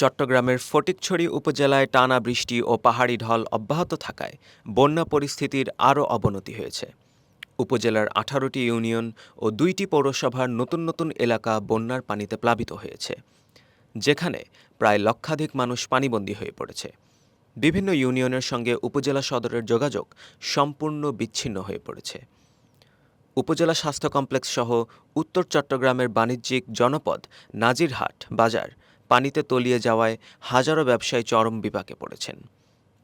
চট্টগ্রামের ফটিকছড়ি উপজেলায় টানা বৃষ্টি ও পাহাড়ি ঢল অব্যাহত থাকায় বন্যা পরিস্থিতির আরও অবনতি হয়েছে। উপজেলার আঠারোটি ইউনিয়ন ও দুইটি পৌরসভার নতুন নতুন এলাকা বন্যার পানিতে প্লাবিত হয়েছে, যেখানে প্রায় লক্ষাধিক মানুষ পানিবন্দী হয়ে পড়েছে। বিভিন্ন ইউনিয়নের সঙ্গে উপজেলা সদরের যোগাযোগ সম্পূর্ণ বিচ্ছিন্ন হয়ে পড়েছে। উপজেলা স্বাস্থ্য কমপ্লেক্স সহ উত্তর চট্টগ্রামের বাণিজ্যিক জনপদ নাজিরহাট বাজার পানিতে তলিয়ে যাওয়ায় হাজারো ব্যবসায়ী চরম বিপাকে পড়েছেন।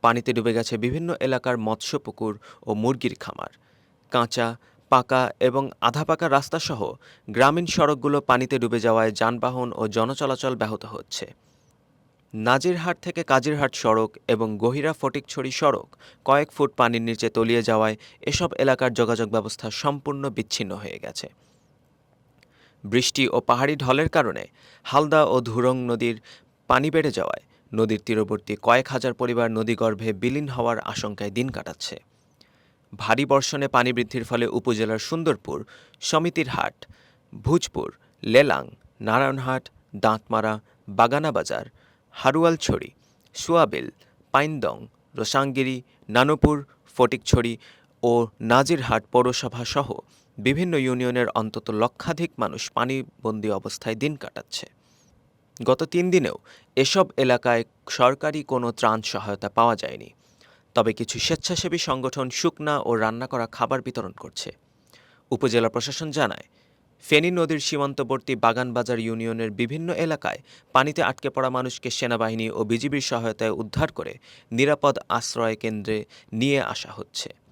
পানিতে ডুবে গেছে বিভিন্ন এলাকার মৎস্য পুকুর ও মুরগির খামার। কাঁচা, পাকা এবং আধা পাকা রাস্তাসহ গ্রামীণ সড়কগুলো পানিতে ডুবে যাওয়ায় যানবাহন ও জনচলাচল ব্যাহত হচ্ছে। নাজিরহাট থেকে কাজিরহাট সড়ক এবং গহিরা ফটিকছড়ি সড়ক কয়েক ফুট পানির নিচে তলিয়ে যাওয়ায় এসব এলাকার যোগাযোগ ব্যবস্থা সম্পূর্ণ বিচ্ছিন্ন হয়ে গেছে। বৃষ্টি ও পাহাড়ি ঢলের কারণে হালদা ও ধুরং নদীর পানি বেড়ে যাওয়ায় নদীর তীরবর্তী কয়েক হাজার পরিবার নদীগর্ভে বিলীন হওয়ার আশঙ্কায় দিন কাটাচ্ছে। ভারী বর্ষণে পানি বৃদ্ধির ফলে উপজেলার সুন্দরপুর, সমিতির হাট, ভুজপুর, লেলাং, নারায়ণহাট, দাঁতমারা, বাগানাবাজার, হারুয়ালছড়ি, সুয়াবিল, পাইনদং, রোসাঙ্গিরি, নানুপুর, ফটিকছড়ি ও নাজিরহাট পৌরসভা সহ বিভিন্ন ইউনিয়নের অন্তত লক্ষাধিক মানুষ পানিবন্দী অবস্থায় দিন কাটাচ্ছে। গত তিন দিনেও এসব এলাকায় সরকারি কোনো ত্রাণ সহায়তা পাওয়া যায়নি। তবে কিছু স্বেচ্ছাসেবী সংগঠন শুকনা ও রান্না করা খাবার বিতরণ করছে। উপজেলা প্রশাসন জানায়, ফেনী নদীর সীমান্তবর্তী বাগানবাজার ইউনিয়নের বিভিন্ন এলাকায় পানিতে আটকে পড়া মানুষকে সেনাবাহিনী ও বিজিবির সহায়তায় উদ্ধার করে নিরাপদ আশ্রয় কেন্দ্রে নিয়ে আসা হচ্ছে।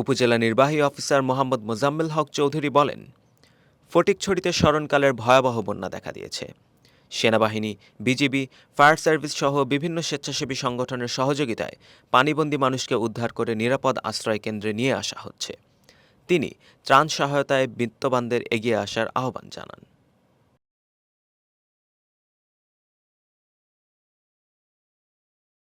উপজেলা নির্বাহী অফিসার মোহাম্মদ মোজাম্মেল হক চৌধুরী বলেন ফটিকছড়িতে স্মরণকালের ভয়াবহ বন্যা দেখা দিয়েছে। সেনাবাহিনী, বিজিবি, ফায়ার সার্ভিস সহ বিভিন্ন স্বেচ্ছাসেবী সংগঠনের সহযোগিতায় পানিবন্দী মানুষকে উদ্ধার করে নিরাপদ আশ্রয় কেন্দ্রে নিয়ে আসা হচ্ছে। তিনি ত্রাণ সহায়তায় বিত্তবানদের এগিয়ে আসার আহ্বান জানান।